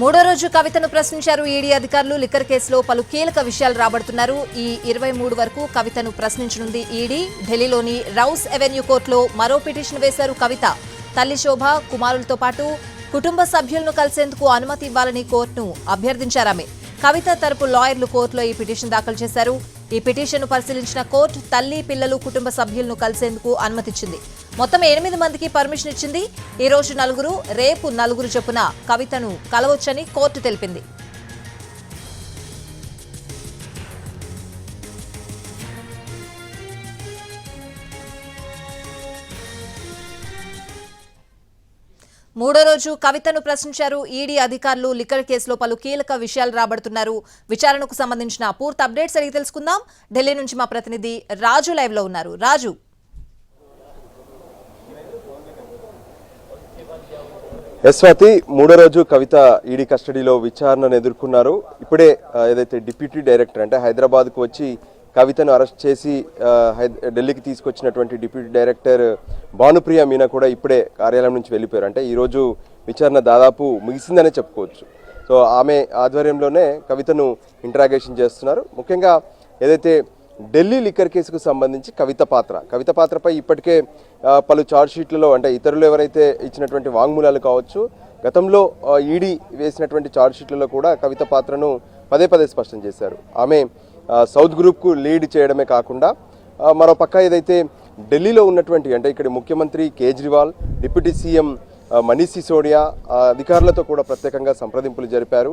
మూడో రోజు కవితను ప్రశ్నించారు ఈడీ అధికారులు. లిక్కర్ కేసులో పలు కీలక విషయాలు రాబడుతున్నారు. ఈ ఇరవై మూడు వరకు కవితను ప్రశ్నించనుంది ఈడీ. ఢిల్లీలోని రౌస్ ఎవెన్యూ కోర్టులో మరో పిటిషన్ వేశారు కవిత. తల్లి శోభ కుమారులతో పాటు కుటుంబ సభ్యులను కలిసేందుకు అనుమతి ఇవ్వాలని కోర్టును అభ్యర్థించారామె. కవిత తరపు లాయర్లు కోర్టులో ఈ పిటిషన్ దాఖలు చేశారు. ఈ పిటిషన్ను పరిశీలించిన కోర్టు తల్లి పిల్లలు కుటుంబ సభ్యులను కలిసేందుకు అనుమతిచ్చింది. మొత్తం ఎనిమిది మందికి పర్మిషన్ ఇచ్చింది. ఈ రోజు నలుగురు రేపు నలుగురు చొప్పున కవితను కలవచ్చని కోర్టు తెలిపింది. మూడో రోజు కవితను ప్రశ్నించారు. ఈడీ అధికారులు లిక్కర్ కేసులో పలు కీలక విషయాలు రాబడుతున్నారు. విచారణకు సంబంధించిన పూర్తి అప్డేట్స్ అడిగి తెలుసుకుందాం. ఢిల్లీ నుంచి మా ప్రతినిధి రాజు లైవ్లో ఉన్నారు. రాజు. యశ్వతి మూడో రోజు కవిత ఈడీ కస్టడీలో విచారణను ఎదుర్కొన్నారు. ఇప్పుడే ఏదైతే డిప్యూటీ డైరెక్టర్ అంటే హైదరాబాద్కు వచ్చి కవితను అరెస్ట్ చేసి ఢిల్లీకి తీసుకొచ్చినటువంటి డిప్యూటీ డైరెక్టర్ భానుప్రియ మీనా కూడా ఇప్పుడే కార్యాలయం నుంచి వెళ్ళిపోయారు. అంటే ఈరోజు విచారణ దాదాపు ముగిసిందనే చెప్పుకోవచ్చు. సో ఆమె ఆధ్వర్యంలోనే కవితను ఇంట్రాగేషన్ చేస్తున్నారు. ముఖ్యంగా ఏదైతే ఢిల్లీ లిక్కర్ కేసుకు సంబంధించి కవిత పాత్ర కవిత పాత్రపై ఇప్పటికే పలు చార్జ్ షీట్లలో అంటే ఇతరులు ఎవరైతే ఇచ్చినటువంటి వాంగ్మూలాలు కావచ్చు గతంలో ఈడీ వేసినటువంటి చార్జ్ షీట్లలో కూడా కవిత పాత్రను పదే పదే స్పష్టం చేశారు. ఆమె సౌత్ గ్రూప్కు లీడ్ చేయడమే కాకుండా మరో పక్క ఏదైతే ఢిల్లీలో ఉన్నటువంటి అంటే ఇక్కడ ముఖ్యమంత్రి కేజ్రీవాల్ డిప్యూటీ సీఎం మనీష్ సిసోడియా అధికారులతో కూడా ప్రత్యేకంగా సంప్రదింపులు జరిపారు.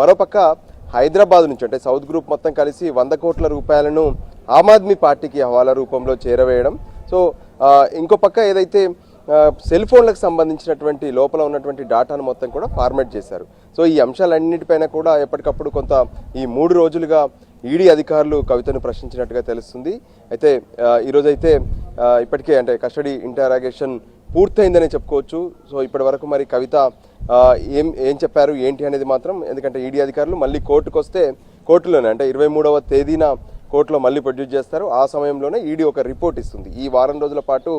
మరోపక్క హైదరాబాద్ నుంచి అంటే సౌత్ గ్రూప్ మొత్తం కలిసి వంద కోట్ల రూపాయలను ఆమ్ ఆద్మీ పార్టీకి హవాలా రూపంలో చేరవేయడం. సో ఇంకో పక్క ఏదైతే సెల్ ఫోన్లకు సంబంధించినటువంటి లోపల ఉన్నటువంటి డాటాను మొత్తం కూడా ఫార్మేట్ చేశారు. సో ఈ అంశాలన్నిటిపైన కూడా ఎప్పటికప్పుడు కొంత ఈ మూడు రోజులుగా ఈడీ అధికారులు కవితను ప్రశ్నించినట్టుగా తెలుస్తుంది. అయితే ఈరోజైతే ఇప్పటికే అంటే కస్టడీ ఇంటరాగేషన్ పూర్తయిందని చెప్పుకోవచ్చు. సో ఇప్పటి వరకు మరి కవిత ఏం ఏం చెప్పారు ఏంటి అనేది మాత్రం ఎందుకంటే ఈడీ అధికారులు మళ్ళీ కోర్టుకు వస్తే కోర్టులోనే అంటే ఇరవై మూడవ తేదీన కోర్టులో మళ్ళీ ప్రొడ్యూస్ చేస్తారు. ఆ సమయంలోనే ఈడీ ఒక రిపోర్ట్ ఇస్తుంది. ఈ వారం రోజుల పాటు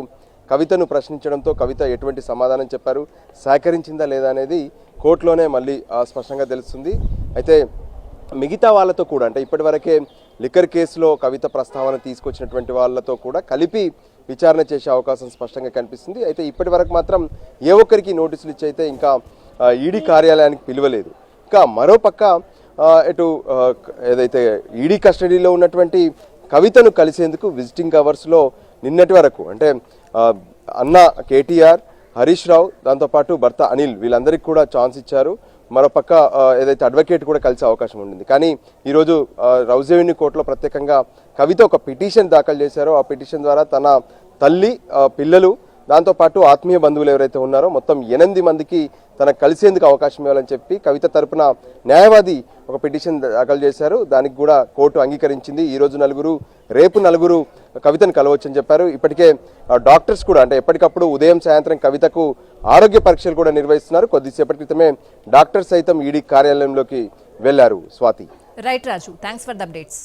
కవితను ప్రశ్నించడంతో కవిత ఎటువంటి సమాధానం చెప్పారు సహకరించిందా లేదా అనేది కోర్టులోనే మళ్ళీ స్పష్టంగా తెలుస్తుంది. అయితే మిగతా వాళ్ళతో కూడా అంటే ఇప్పటివరకే లిక్కర్ కేసులో కవిత ప్రస్తావన తీసుకొచ్చినటువంటి వాళ్ళతో కూడా కలిపి విచారణ చేసే అవకాశం స్పష్టంగా కనిపిస్తుంది. అయితే ఇప్పటి వరకు మాత్రం ఏ ఒక్కరికి నోటీసులు ఇచ్చి అయితే ఇంకా ఈడీ కార్యాలయానికి పిలవలేదు. ఇంకా మరోపక్క ఇటు ఏదైతే ఈడీ కస్టడీలో ఉన్నటువంటి కవితను కలిసేందుకు విజిటింగ్ అవర్స్లో నిన్నటి వరకు అంటే అన్న కేటీఆర్ హరీష్ రావు దాంతోపాటు భర్త అనిల్ వీళ్ళందరికీ కూడా ఛాన్స్ ఇచ్చారు. మరోపక్క ఏదైతే అడ్వకేట్ కూడా కలిసే అవకాశం ఉండింది. కానీ ఈరోజు రౌజేవిని కోర్టులో ప్రత్యేకంగా కవిత ఒక పిటిషన్ దాఖలు చేశారో. ఆ పిటిషన్ ద్వారా తన తల్లి పిల్లలు దాంతోపాటు ఆత్మీయ బంధువులు ఎవరైతే ఉన్నారో మొత్తం ఎనిమిది మందికి తనకు కలిసేందుకు అవకాశం ఇవ్వాలని చెప్పి కవిత తరపున న్యాయవాది ఒక పిటిషన్ దాఖలు చేశారు. దానికి కూడా కోర్టు అంగీకరించింది. ఈరోజు నలుగురు రేపు నలుగురు కవితను కలవచ్చని చెప్పారు. ఇప్పటికే డాక్టర్స్ కూడా అంటే ఎప్పటికప్పుడు ఉదయం సాయంత్రం కవితకు ఆరోగ్య పరీక్షలు కూడా నిర్వహిస్తున్నారు. కొద్దిసేపటి క్రితమే డాక్టర్స్ సైతం ఈడీ కార్యాలయంలోకి వెళ్ళారు Swathi. Right Raju thanks for the updates